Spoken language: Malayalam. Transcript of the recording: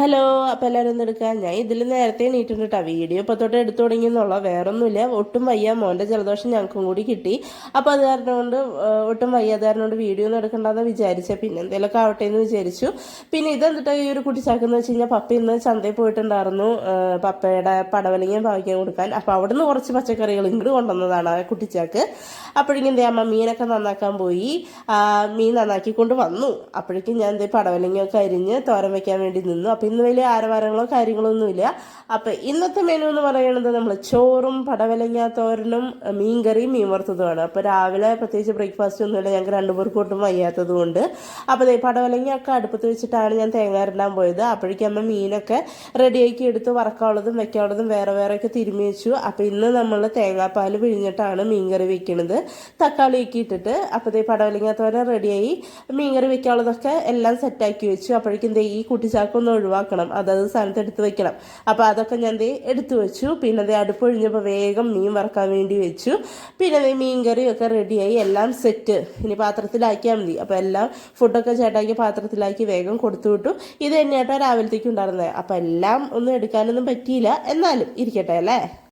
ഹലോ അപ്പം എല്ലാവരും ഒന്ന് എടുക്കാം. ഞാൻ ഇതിൽ നേരത്തെ എണീറ്റുണ്ട് കേട്ടോ വീഡിയോ ഇപ്പോൾ തൊട്ട് എടുത്തു തുടങ്ങി എന്നുള്ള വേറൊന്നുമില്ല. ഒട്ടും വയ്യ. മോന്റെ ജലദോഷം ഞങ്ങൾക്കും കൂടി കിട്ടി. അപ്പോൾ അത് കാരണം കൊണ്ട് ഒട്ടും വയ്യ. അത് കാരണം കൊണ്ട് വീഡിയോ ഒന്നും എടുക്കണ്ടെന്ന് വിചാരിച്ച പിന്നെ എന്തെങ്കിലുമൊക്കെ ആവട്ടെ എന്ന് വിചാരിച്ചു. പിന്നെ ഇതെന്തിട്ടാ ഈ ഒരു കുട്ടി ചാക്കെന്ന് വെച്ച് കഴിഞ്ഞാൽ പപ്പ ഇന്ന് ചന്തയിൽ പോയിട്ടുണ്ടായിരുന്നു. പപ്പയുടെ പടവലിങ്ങയും പാവിക്കാൻ കൊടുക്കാൻ. അപ്പോൾ അവിടെ നിന്ന് കുറച്ച് പച്ചക്കറികൾ ഇങ്ങോട്ട് കൊണ്ടുവന്നതാണ് ആ കുട്ടിച്ചാക്ക് അപ്പോഴേക്കും എന്താ അമ്മ മീനൊക്കെ നന്നാക്കാൻ പോയി. മീൻ നന്നാക്കി കൊണ്ട് വന്നു. അപ്പോഴേക്കും ഞാൻ എന്തേ പടവലിങ്ങയൊക്കെ അരിഞ്ഞ് തോരം വെക്കാൻ വേണ്ടി നിന്നു. അപ്പോൾ ഇന്ന് വലിയ ആരവാരങ്ങളോ കാര്യങ്ങളോ ഒന്നുമില്ല അപ്പം ഇന്നത്തെ മെനു എന്ന് പറയുന്നത് നമ്മൾ ചോറും പടവലങ്ങ തോരനും മീൻകറിയും മീൻ വറുത്തതുമാണ്. അപ്പോൾ രാവിലെ പ്രത്യേകിച്ച് ബ്രേക്ക്ഫാസ്റ്റ് ഒന്നുമില്ല. ഞങ്ങൾക്ക് രണ്ടുപേർക്കും ഒട്ടും വയ്യാത്തത് കൊണ്ട് അപ്പോൾ പടവലങ്ങയൊക്കെ അടുപ്പത്ത് വെച്ചിട്ടാണ് ഞാൻ തേങ്ങ ഇരണ്ടാൻ പോയത്. അപ്പോഴേക്കും അമ്മ മീനൊക്കെ റെഡിയാക്കി എടുത്ത് വറക്കാനുള്ളതും വെക്കാനുള്ളതും വേറെ വേറെയൊക്കെ തിരുമ്മി വെച്ചു. അപ്പോൾ ഇന്ന് നമ്മൾ തേങ്ങാപ്പാൽ പിഴിഞ്ഞിട്ടാണ് മീൻകറി വെക്കുന്നത് തക്കാളിയൊക്കെ ഇട്ടിട്ട് അപ്പോൾ പടവലങ്ങ തോരൻ റെഡിയായി മീൻകറി വെക്കാനുള്ളതൊക്കെ എല്ലാം സെറ്റാക്കി വെച്ചു. അപ്പോഴേക്കും ഈ കുട്ടിച്ചാക്കൊന്ന് ഒഴിവാക്കണം. അതത് സ്ഥാനത്ത് എടുത്ത് വെക്കണം. അപ്പോൾ അതൊക്കെ ഞാൻ ദേ എടുത്തു വെച്ചു. പിന്നെ ദേ അടുപ്പൊഴിഞ്ഞപ്പോൾ വേഗം മീൻ വറക്കാൻ വേണ്ടി വെച്ചു. പിന്നെ ദേ മീൻകറിയൊക്കെ റെഡിയായി. എല്ലാം സെറ്റ്. ഇനി പാത്രത്തിലാക്കിയാൽ മതി. അപ്പോൾ എല്ലാം ഫുഡൊക്കെ ചേട്ടാക്കി പാത്രത്തിലാക്കി വേഗം കൊടുത്തു വിട്ടു. ഇത് തന്നെയാട്ടോ രാവിലത്തേക്ക് ഉണ്ടായിരുന്നത് അപ്പോൾ എല്ലാം ഒന്നും എടുക്കാനൊന്നും പറ്റിയില്ല. എന്നാലും ഇരിക്കട്ടെ അല്ലേ?